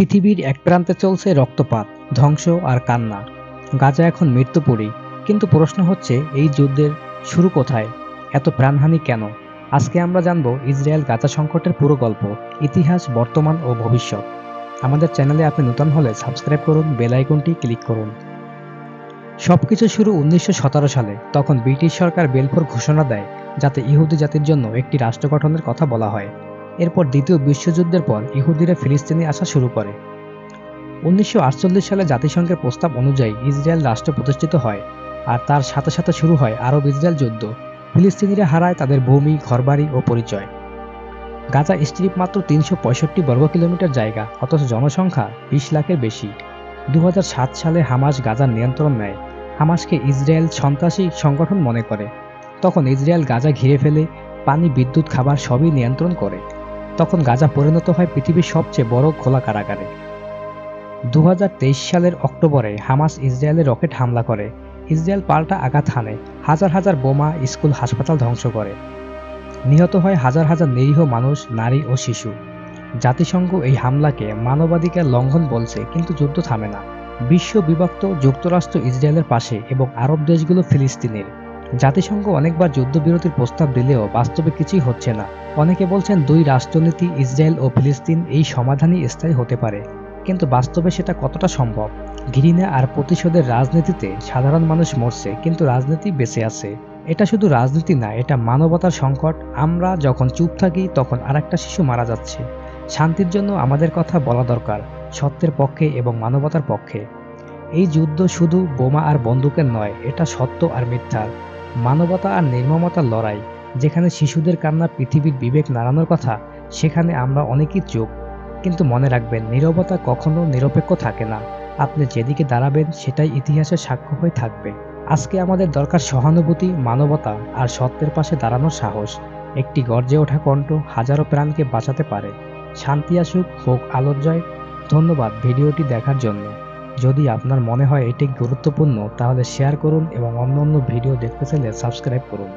পৃথিবীর এক প্রান্তে চলছে রক্তপাত, ধ্বংস আর কান্না। গাজা এখন মৃত্যুপুরী। কিন্তু প্রশ্ন হচ্ছে, এই যুদ্ধের শুরু কোথায়? এত প্রাণহানি কেন? আজকে আমরা জানব ইসরায়েল গাজা সংকটের পুরো গল্প, ইতিহাস, বর্তমান ও ভবিষ্যৎ। আমাদের চ্যানেলে আপনি নতুন হলে সাবস্ক্রাইব করুন, বেল আইকনটি ক্লিক করুন। সবকিছু শুরু উনিশশো সতেরো সালে, তখন ব্রিটিশ সরকার বেলফোর ঘোষণা দেয়, যাতে ইহুদি জাতির জন্য একটি রাষ্ট্র গঠনের কথা বলা হয়। এরপর দ্বিতীয় বিশ্বযুদ্ধের পর ইহুদিরা ফিলিস্তিনে আসা শুরু করে। উনিশশো আটচল্লিশ সালে জাতিসংঘের প্রস্তাব অনুযায়ী ইসরায়েল রাষ্ট্র প্রতিষ্ঠিত হয় আর তার সাথে সাথে শুরু হয় আরব ইসরায়েল যুদ্ধ। ফিলিস্তিনিরা হারায় তাদের ভূমি, ঘরবাড়ি ও পরিচয়। গাজা স্ট্রিপ মাত্র তিনশো পঁয়ষট্টি বর্গ কিলোমিটার জায়গা, অথচ জনসংখ্যা বিশ লাখের বেশি। দু হাজার সাত সালে হামাস গাজার নিয়ন্ত্রণ নেয়। হামাসকে ইসরায়েল সন্ত্রাসী সংগঠন মনে করে। তখন ইসরায়েল গাজা ঘিরে ফেলে, পানি, বিদ্যুৎ, খাবার সবই নিয়ন্ত্রণ করে। তখন গাজা পরিণত হয় পৃথিবীর সবচেয়ে বড় খোলা কারাগারে। দু সালের অক্টোবরে হামাস ইসরায়েলে রকেট হামলা করে। ইসরায়েল পাল্টা আঘাত হানে। হাজার হাজার বোমা স্কুল হাসপাতাল ধ্বংস করে। নিহত হয় হাজার হাজার নিরীহ মানুষ, নারী ও শিশু। জাতিসংঘ এই হামলাকে মানবাধিকার লঙ্ঘন বলছে, কিন্তু যুদ্ধ থামে না। বিশ্ব বিভক্ত যুক্তরাষ্ট্র ইসরায়েলের পাশে এবং আরব দেশগুলো ফিলিস্তিনের। জাতিসংঘ অনেকবার যুদ্ধবিরতির প্রস্তাব দিলেও বাস্তবে কিছুই হচ্ছে না। অনেকে বলছেন দুই রাষ্ট্রনীতি, ইসরায়েল ও ফিলিস্তিন, এই সমাধানই স্থায়ী হতে পারে। কিন্তু বাস্তবে সেটা কতটা সম্ভব? ঘৃণা আর প্রতিশোধের রাজনীতিতে সাধারণ মানুষ মরছে, কিন্তু রাজনীতি বেঁচে আছে। এটা শুধু রাজনীতি না, এটা মানবতার সংকট। আমরা যখন চুপ থাকি, তখন আরেকটা শিশু মারা যাচ্ছে। শান্তির জন্য আমাদের কথা বলা দরকার, সত্যের পক্ষে এবং মানবতার পক্ষে। এই যুদ্ধ শুধু বোমা আর বন্দুকের নয়, এটা সত্য আর মিথ্যার। মানবতা আর নির্মমতার লড়াই, যেখানে শিশুদের কান্না পৃথিবীর বিবেক নাড়ানোর কথা, সেখানে আমরা অনেকেই চোখ কিন্তু মনে রাখবেন, নীরবতা কখনো নিরপেক্ষ থাকে না। আপনি যেদিকে দাঁড়াবেন, সেটাই ইতিহাসের সাক্ষ্য হয়ে থাকবে। আজকে আমাদের দরকার সহানুভূতি, মানবতা আর সত্যের পাশে দাঁড়ানোর সাহস। একটি গর্জে ওঠা কণ্ঠ হাজারো প্রাণকে বাঁচাতে পারে। শান্তি আসুক, হোক আলোর জয়। ধন্যবাদ ভিডিওটি দেখার জন্য। যদি আপনার মনে হয় এটি গুরুত্বপূর্ণ, তাহলে শেয়ার করুন এবং অন্য অন্য ভিডিও দেখতে চাইলে সাবস্ক্রাইব করুন।